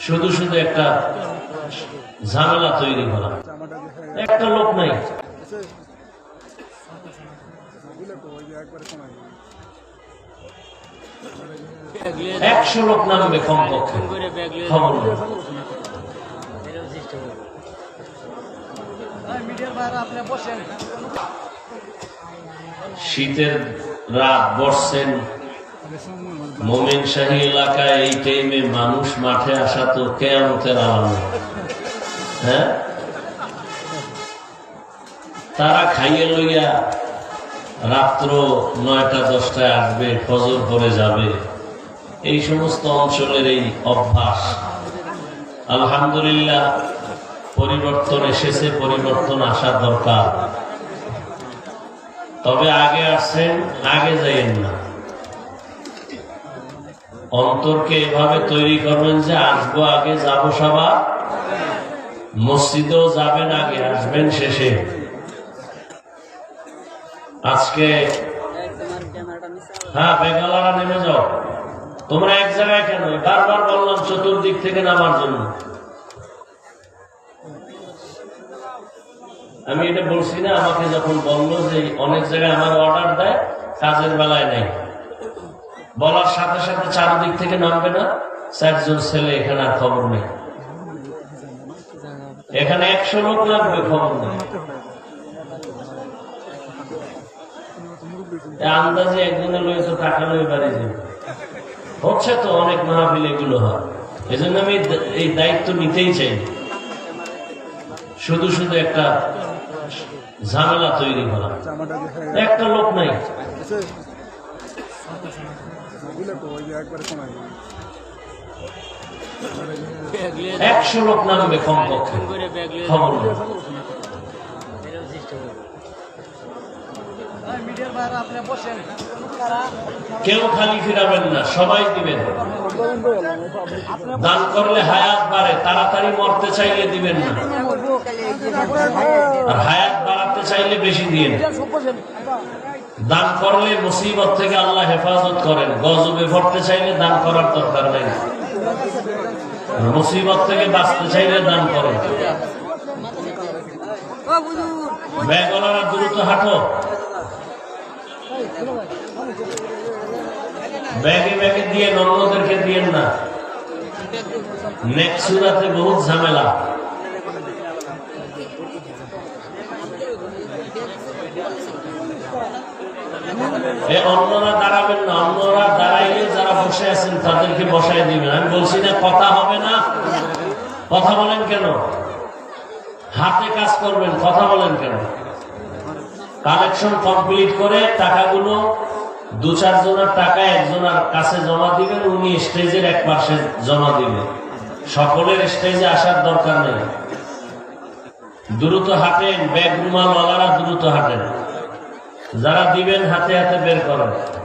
শুধু শুধু একটা ঝামেলা তৈরি করা। একটা লোক নাই। একশো লোক নামবে কমপক্ষে। খবর শীতের রাত বসছেন মোমেন শাহী এলাকায় এই টাইমে মানুষ মাঠে আসা তো কেয়ামতের আলাম হ্যাঁ? তারা খাইয়ে লইয়া রাত্র নয়টা, দশটায় আসবে, ফজর পরে যাবে। এই সমস্ত অঞ্চলের এই অভ্যাস। আলহামদুলিল্লাহ, পরিবর্তন এসেছে, পরিবর্তন আসার দরকার। তবে আগে আসছেন, আগে যাইয়েন না। অন্তরকে এভাবে তৈরি করবেন যে আসব আগে, যাব সবার মসজিদেও যাবেন আগে, আসবেন শেষে। আজকে হ্যাঁ বেঙ্গালারা নেমে যাও। তোমরা এক জায়গায় কেন? বারবার বললাম চতুর্দিক থেকে নামার জন্য। আমি এটা বলছি না, আমাকে যখন বলল যে অনেক জায়গায় আমার অর্ডার দেয়, কাজের বেলায় নেই বলার সাথে সাথে চারদিক থেকে নামবে না। চারজন ছেলে এখানে আর খবর নেই। এখানে একশো লোক লাগবে, খবর নেই। আন্দাজে একদিনে তো টাকা লয়ে বাড়ি যাবে। হচ্ছে তো অনেক মাহফিল এগুলো হয়। এজন্য আমি এই দায়িত্ব নিতেই চাই। শুধু শুধু একটা ঝামেলা তৈরি করা। একটা লোক নাই। একশো লোক নামবে কমপক্ষে। খবর কেউ খালি ফিরাবেন না সবাই দিবেন। দান করলে হায়াত বাড়ে তাড়াতাড়ি মরতে চাইলে দিবেন না। আর হায়াত বাড়াতে চাইলে বেশি দিন দান করলে মুসিবত থেকে আল্লাহ হেফাজত করেন। গজবে ভরতে চাইলে দান করার দরকার নেই। মুসিবত থেকে বাঁচতে চাইলে দান করেন। ব্যাগলারা দ্রুত হাঁটো। ব্যাগে ব্যাগে দিয়ে অন্যদেরকে দিয়েন না। নেক্সুরাতে বহুত ঝামেলা। অন্যরা দাঁড়াবেন না, অন্যরা দাঁড়াইলে যারা বসে আছেন তাদেরকে বসায় দিবেন। আমি বলছি না কথা হবে না। কথা বলেন কেন? হাতে কাজ করবেন, কথা বলেন কেন? কালেকশন কমপ্লিট করে টাকাগুলো দু চার জনের টাকা একজনের কাছে জমা দিবেন, উনি স্টেজের এক পাশে জমা দিবেন। সকলের স্টেজে আসার দরকার নেই। দ্রুত হাঁটেন, ব্যাগ রুমাল দ্রুত হাঁটেন। যারা দিবেন হাতে হাতে বের করেন।